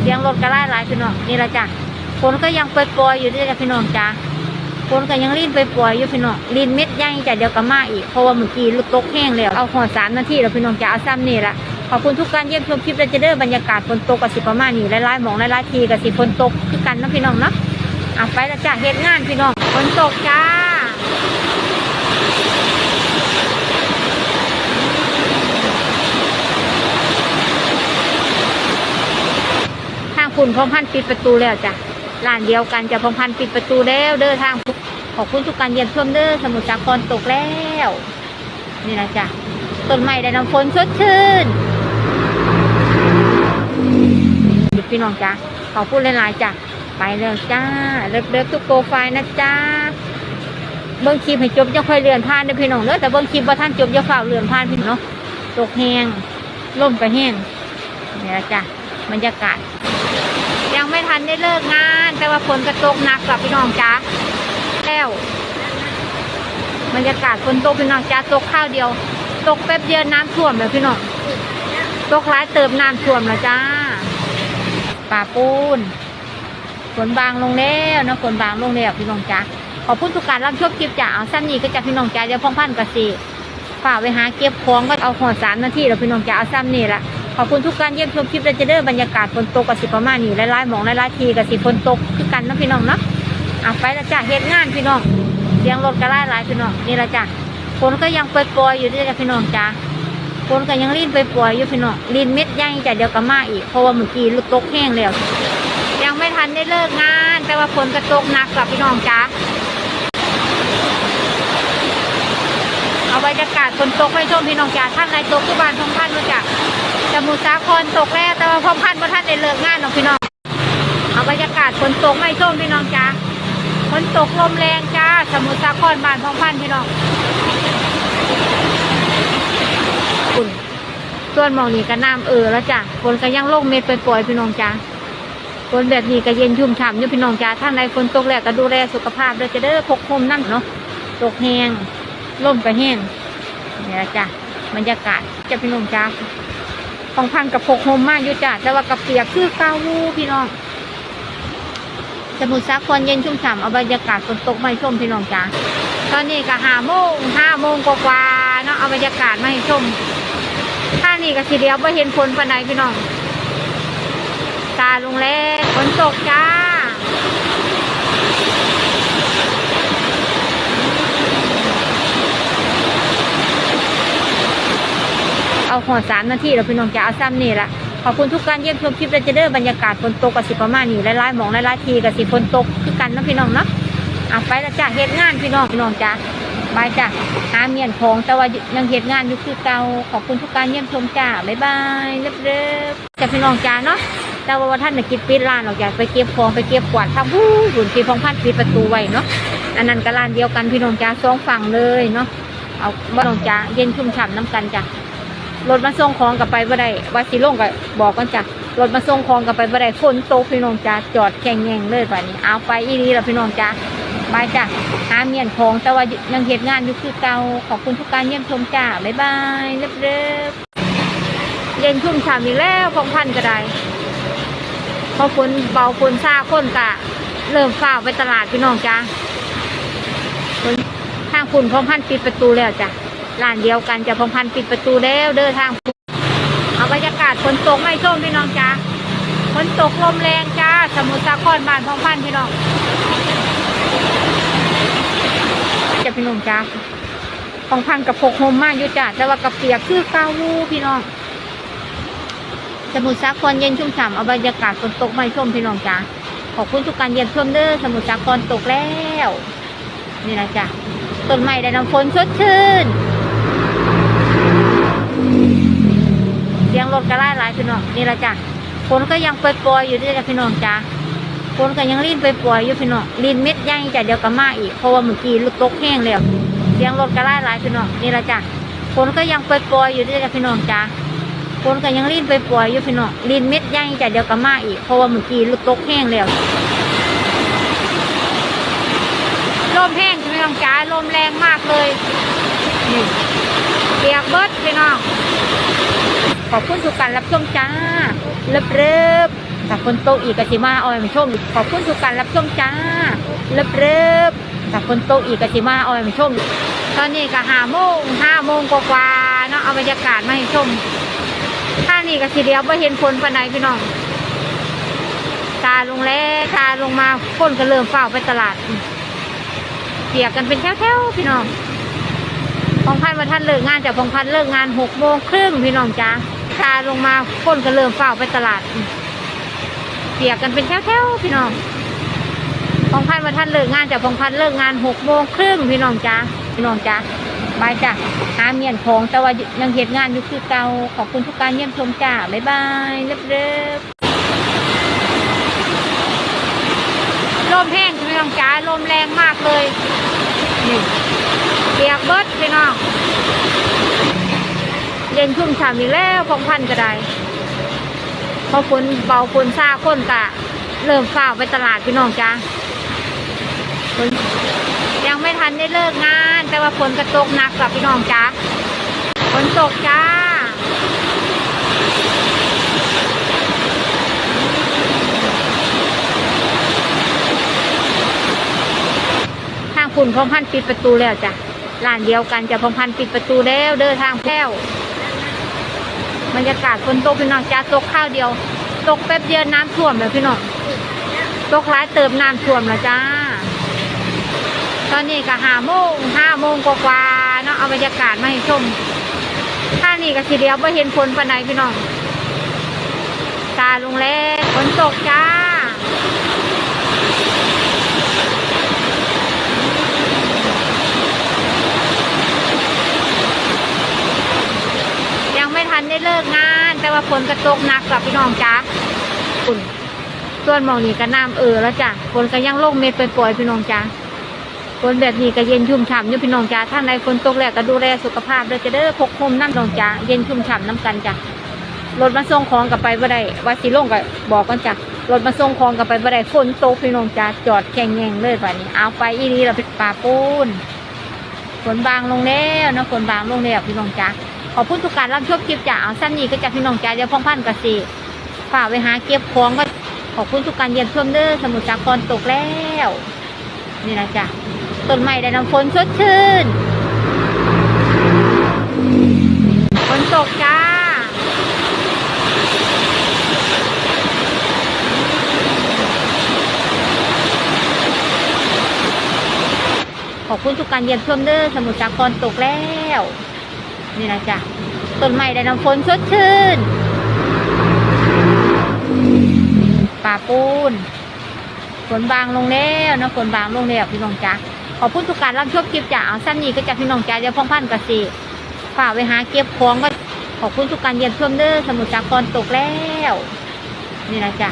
เสียงรถก็ไล่หลายพี่น้องนี่ละจ้ะฝนก็ยังปล่อยๆอยู่ด้วยจ้ะพี่น้องจ้ะฝนก็ยังรีนไปปล่อยๆอยู่พี่น้องรีนเม็ดใหญ่จ้ะเดี๋ยวก็มาอีกเพราะว่าเมื่อกี้ลูกตกแห้งแล้วเอาหอสามนาทีแล้วพี่น้องจ้ะเอาซ้ำนี่ละขอบคุณทุกการเยี่ยมชมคลิปและจะเด้อบรรยากาศฝนตกกับสิประมาณนี้หลายๆหมองหลายๆทีกับสิฝนตกคือกันนะพี่น้องเนาะอะไปล้วจ้ะเฮ็ดงานพี่น้องฝนตกจ้า ทาง คุณพงพันธ์ปิดประตูแล้วจ้ะร้านเดียวกันจะพงพันธ์ปิดประตูแล้วเด้อทางขอบคุณทุกการเยี่ยมชมเด้อสมุทรสาครตกแล้ว นี่นะจ้ะต้นไม้ได้น้ำฝนสดชื่นหยุดพี่น้องจ้ะขอพูดหลายๆจ้ะไปแล้วจ้าเลิฟเลิฟทุกโปรไฟล์นะจ้าเบิ้งคลิปให้จบจะค่อยเลื่อนผ่านเด้อพี่น้องเด้อแต่เบิ้งคลิปว่าท่านจบจะฝ่าเลื่อนผ่านพี่น้องเนาะตกแห้งล่มก็แห้งนี่นะจ้ะบรรยากาศ ทันได้เลิกงาน แต่ว่าฝนกระตกหนักกับพี่น้องจ้าแล้วบรรยากาศฝนตกพี่น้องจ้าตกข้าวเดียว ตกแป๊บเดียวน้ำท่วมแล้วพี่น้องตกร้ายเติมน้ำท่วมแล้วจ้าป่าปูนฝนบางลงแล้วนะฝนบางลงแล้วพี่น้องจ้าขอบคุณทุกการรับชมคลิปจ้าเอาสั้นนี้ก็จะพี่น้องจ้าเดี๋ยวพ่องพันกระสิฝ่าไปหาเก็บของก็เอาหอดสามนาทีแล้วพี่น้องจ้าเอาซ้ำนี่ละ ขอบคุณทุกการเยี่ยมชมคลิปและจะเด้อบรรยากาศฝนตกกับสิประมาณนี้หลายๆหมองหลายๆทีกับสิฝนตกคือกันนะพี่น้องเนาะอะไปล้วจ้ะเฮ็ดงานพี่น้องเสียงรถก็ไล่หลายพี่น้องนี่ละจ้ะฝนก็ยังปล่อยๆอยู่ด้วยจ้ะพี่น้องจ้ะฝนก็ยังรีนไปปล่อยๆอยู่พี่น้องรีนเม็ดใหญ่จ้ะเดี๋ยวก็มาอีกเพราะว่าเมื่อกี้ลูกตกแห้งแล้วยังไม่ทันได้เลิกงาน แต่ว่าฝนก็ตกหนักกับพี่น้องจ้ะเอาบรรยากาศฝนตกให้ชมพี่น้องจ้ะท่านในตกที่บ้านทองท่านมาจ้ะ สมุสาครตกแล้วแต่ว่าพ่อพันธุ์พ่ท่านได้เลิกงานหรอกพี่น้องเอาบรรยากาศฝนตกไม่ส้มพี่น้องจ้าฝนตกลมแรงจ้าสมุทรสาครบ้านพ่อพันธุ์พี่น้องคุณส่วนมองนี้ก็น้ำเออแล้วจ้ะฝนก็ยังโลงเม็ดไปปล่อยๆพี่น้องจ้าฝนแบบนี้ก็เย็นชุ่มฉ่ำอยู่พี่น้องจ้าท่านใดฝนตกแล้วก็ดูแลสุขภาพด้วยจะได้พกคมนั่นเนาะตกแห้งล่มก็แห้งนี่ละจ้ะบรรยากาศจะพี่น้องจ้า ของพันกับพกโฮมมากอยู่จ้ะแต่ว่ากับเปียกคือเกาวูพี่น้องสมุทรสาครเย็นชุ่มฉ่ำเอาบรรยากาศฝนตกไม่ชมพี่น้องจ้าตอนนี้ก็ห้าโมงห้าโมงกว่าเนาะเอาบรรยากาศมาให้ชมถ้านี่ก็สีเดียวไม่เห็นฝนปานใดพี่น้องตาลงแล้วฝนตกจ้า เอา หอดสามนาทีแล้วพี่น้องจะเอาซ้ำนี่ละขอบคุณทุกการเยี่ยมชมคลิปและจะเด้อบรรยากาศฝนตกกับสิประมาณนี้หลายๆหมองหลายๆทีกับสิฝนตกคือกันนะพี่น้องเนาะอะไปล้วจ้ะเฮ็ดงานพี่น้องพี่น้องจ้ะบายจ้ะหาเมียนของแต่ว่ายังเฮ็ดงานอยู่คือเก่าขอบคุณทุกการเยี่ยมชมจ้าบ๊ายบายเรียบๆจ้ะพี่น้องจ้าเนาะแต่ว่าท่านน่ะกิดปิดร้านออกจากไปเก็บของไปเก็บกวาดทำหู้หุ่นปีพองพันปิดประตูไว้เนาะอันนั้นก็ร้านเดียวกันพี่น้องจ้าสองฝั่งเลยเนาะเอาบ้านน้องจ้าเย็นชุ่มฉ่ำน้ำกันจ้ะ รถมาส่งของกลับไปบ่ได้ว่าสิลงก็บอกกันจ้ะรถมาส่งของกลับไปบ่ได้ฝนตกพี่น้องจ้าจอดแข่งแงงเลยแบบนี้ เอาไปอีรีแล้วพี่น้องจ้าบายจ้ะหาเมียนของแต่ว่ายังเหตุงานอยู่คือเก่าขอบคุณทุกการเยี่ยมชมจ้าบ๊ายบายเรียบๆเย็นชุ่มฉ่ำอีกแล้วพองพันก็ได้พอฝนเบาฝนซาคนกะ เริ่มฝ้าไปตลาดพี่น้องจ้าทางฝุ่นพองพันปิดประตูแล้วจ้ะ ร้านเดียวกันจะพงพันปิดประตูแล้วเด้อทางเอาบรรยากาศฝนตกไม่ส้มพี่น้องจ้าฝนตกลมแรงจ้าสมุทรสาครบ้านพงพันพี่น้องจะพี่น้องจ้าพงพันกับพกโฮมมากอยู่จ้าแต่ว่ากับเปียกคือเกาวูพี่น้องสมุทรสาครเย็นชุ่มฉ่ำเอาบรรยากาศฝนตกไม่ส้มพี่น้องจ้าขอบคุณทุกการเยี่ยมชมเด้อสมุทรสาครตกแล้ว นี่นะจ้ะต้นไม้ได้น้ำฝนสดชื่น เสียงร ถก็ไล่หลายพี่น้องนี่ละจ้ะฝนก็ยังปล่อยๆอยู่ด้วยจ้ะพี่น้องจ้ะฝนก็ยังรีนไปปล่อยๆอยู่พี่น้องรีนเม็ดใหญ่จ้ะเดี๋ยวก็มาอีกเพราะว่าเมื่อกี้ลูกตกแห้งแล้วเสียงรถก็ไล่หลายพี่น้องนี่ละจ้ะฝนก็ยังปล่อยๆอยู่ด้วยจ้ะพี่น้องจ้ะฝนก็ยังรีนไปปล่อยๆอยู่พี่น้องรีนเม็ดใหญ่จ้ะเดี๋ยวก็มาอีกเพราะว่าเมื่อกี้ลูกตกแห้งแล้วลมแห้งใช่น้องจ้าลมแรงมากเลยนี่เปียกเบิดพี่น้อง ขอบคุณทุกการรับชมจ้าเริบเริบถ้าฝนโตอีกก็สิมาเอาให้มาชม ขอบคุณทุกการรับชมจ้า เลิบเลิบถ้าฝนโตอีกก็สิมาเอาให้มาชม ตอนนี้ก็ห้าโมงห้าโมงกว่าๆเนาะเอาบรรยากาศมาให้ชมท่านี้ก็สิเดียวไ่เห็นฝนปานใดพี่น้องตาลงแล้วตาลงมาคนก็เริ่มเฝ้าไปตลาดเปียกกันเป็นแถวๆพี่น้องพองพันธ์มาท่านเลิกงานจากพองพันธ์เลิกงานหกโมงครึ่งพี่น้องจ้า ตาลงมาคนก็เริ่มเฝ้าไปตลาดเปียกกันเป็นแถวๆพี่น้องพองพันธ์มาท่านเลิกงานจากพองพันธ์เลิกงานหกโมงครึ่งพี่น้องจ้าพี่น้องจ้าบายจ้ะหาเมียนของแต่ว่ายังเหตุงานอยู่คือเก่าขอบคุณทุกการเยี่ยมชมจ้าบ๊ายบายเรียบๆลมแห้งพี่น้องจ๋าลมแรงมากเลยนี่เปียกเบิดพี่น้อง เย็นชุ่มฉ่ำอีกแล้วพองพันก็ได้พอฝนเบาฝนซาคนกะ เริ่มฝ้าไปตลาดพี่น้องจ้ายังไม่ทันได้เลิกงาน แต่ว่าฝนกระตกหนักกับพี่น้องจ้าฝนตกจ้าทางคุณพงพันธ์ปิดประตูแล้วจ้ะร้านเดียวกันจะพงพันธ์ปิดประตูแล้วเดินทางแพ้ว บรรยากาศฝนตกพี่น้องจ้าตกข้าวเดียว ตกแป๊บเดียวน้ำท่วมแล้วพี่น้องตกร้ายเติมน้ำท่วมแล้วจ้า ตอนนี้ก็ห้าโมงห้าโมงกว่าๆเนาะเอาบรรยากาศมาให้ชมท่านี้ก็สีเดียวไม่เห็นฝนปานในพี่น้องตาลงแล้วฝนตกจ้า ยังไม่ทั นได้เลิกงาน แต่ว่าฝนกระตกหนักกับพี่น้องจ้าฝุ่นส่วนหมองนี่ก็น้ำเออแล้วจ้ะฝนก็ยังลงเม็ดไปปล่อยพี่น้องจ้าฝนแบบนี้ก็เย็นชุ่มฉ่ำอยู่พี่น้องจ้าท่านใดฝนตกแล้วก็ดูแลสุขภาพด้วยจะเด้อพกพรมน้ำน้องจ้าเย็นชุ่มฉ่ำน้ำกันจ้ะรถมาส่งของกลับไปบ่ได้ว่าสิลงก็บอกกันจ้ะรถมาส่งของกลับไปบ่ได้ฝนตกพี่น้องจ้าจอดแข่งแงงเลยแบบนี้ เอาไปอีนี้เราเป็นป่าปูนฝนบางลงแล้วนะฝนบางลงแล้วพี่น้องจ้า ขอบคุณทุกการรับชมคลิปจากเอาสั้นนี้ก็จากพี่น้องใจเดียวพองพันกสิฝากไว้หาเก็บของก็ขอบคุณทุกการเยี่ยมชมเด้อสมุทรสาครตกแล้ว นี่นะจ๊ะต้นไม้ได้น้ำฝนสดชื่นฝนตกจ้าขอบคุณทุกการเยี่ยมชมเด้อสมุทรสาครตกแล้ว นี่นะจ๊ะต้นไม้ได้น้ำฝนสดชื่นป่าปูนฝนบางลงแล้วนะฝนบางลงแล้วพี่น้องจ๊ะขอบคุณทุกการรับชมคลิปจ้ะเอาสั้นนี้ก็จะพี่น้องจ๊ะเดี๋ยวพ่องพันกสิฝาไว้หาเก็บของก็ขอบคุณทุกการเยี่ยมชมเด้อสมุทรสาครตกแล้ว นี่นะจ๊ะ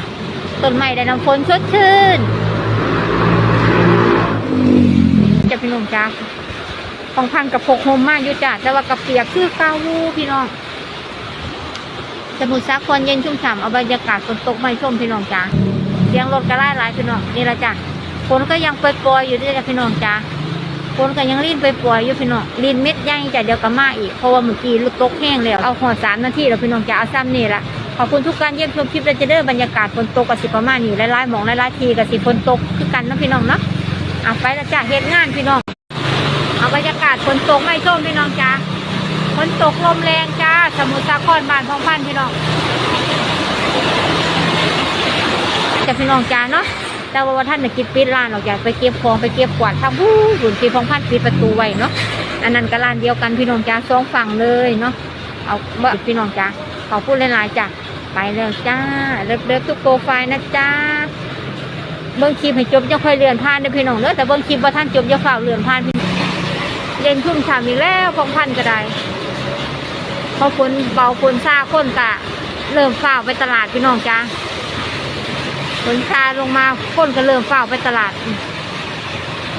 ต้นไม้ได้น้ำฝนสดชื่นจะพี่น้องจ๊ะ ของพันกับพกโฮมมากอยู่จ้ะแต่ว่ากับเปียกคือเกาวูพี่น้องสมุทรสาครเย็นชุ่มฉ่ำเอาบรรยากาศฝนตกไม่ชมพี่น้องจ้าเสียงรถก็ไล่หลายพี่น้องนี่ละจ้ะฝนก็ยังปล่อยๆอยู่ด้วยจ้ะพี่น้องจ้าฝนก็ยังรีนไปปล่อยๆอยู่พี่น้องรีนเม็ดย่างจ้ะเดี๋ยวก็มาอีกเพราะว่าเมื่อกี้ลูกตกแห้งแล้วเอาหอสามนาทีแล้วพี่น้องจ้าเอาซ้ำนี่ละขอบคุณทุกการเยี่ยมชมคลิปและจะเด้อบรรยากาศฝนตกกับสิประมาณนี้หลายๆหมองหลายๆทีกับสิฝนตกคือกันนะพี่น้องเนาะอะไปล้วจ้ะเฮ็ดงานพี่น้อง บรรยากาศฝนตกไม่ส้มพี่น้องจ้าฝนตกลมแรงจ้า สมุทรสาครบ้านพองพันพี่น้องจะพี่น้องจ้าเนาะแต่ว่าท่านจะกิดปิดร้านหรอกอยากไปเก็บของไปเก็บกวาดทำบู้บุญพี่พองพันปิดประตูไว้เนาะอันนั้นก็ร้านเดียวกันพี่น้องจ้าสองฝั่งเลยเนาะเอาเมื่อพี่น้องจ้าขอพูดหลายๆจ้าไปแล้วจ้าเลิฟเลิฟทุกโปรไฟล์นะจ้าเบิ้งคลิปให้จบจะค่อยเลื่อนผ่านเด้อพี่น้องเด้อแต่เบิ้งคลิปว่าท่านจบจะฝ่าเลื่อนผ่านพี่ เย็นชุ่มฉ่ำอีกแล้วพองพันก็ได้พอฝนเบาฝนซาคนกะ เริ่มฝ้าไปตลาดพี่น้องจ้าฝนซาลงมาคนก็เริ่มฝ้าไปตลาด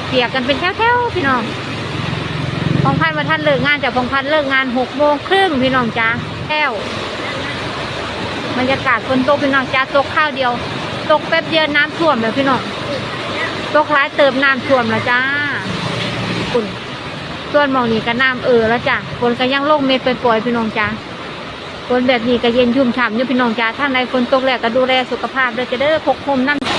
เปียกกันเป็นแถวๆพี่น้องพองพันมาท่านเลิกงานจากพองพันเลิกงานหกโมงครึ่งพี่น้องจ้าแถวบรรยากาศฝนตกพี่น้องจ้าตกข้าวเดียว ตกแป๊บเดียวน้ำท่วมแล้วพี่น้องตกร้ายเติมน้ำท่วมแล้วจ้าคุณ ส่วนมองนี่ก็น้ำเออแล้วจ้ะฝนก็ยังลงเม็ดไปปล่อยพี่น้องจ้าฝนแบบนี้ก็เย็นชุ่มฉ่ำอยู่พี่น้องจ้าทางในฝนตกแล้วก็ดูแลสุขภาพด้วยจะได้พกพรมน้ำ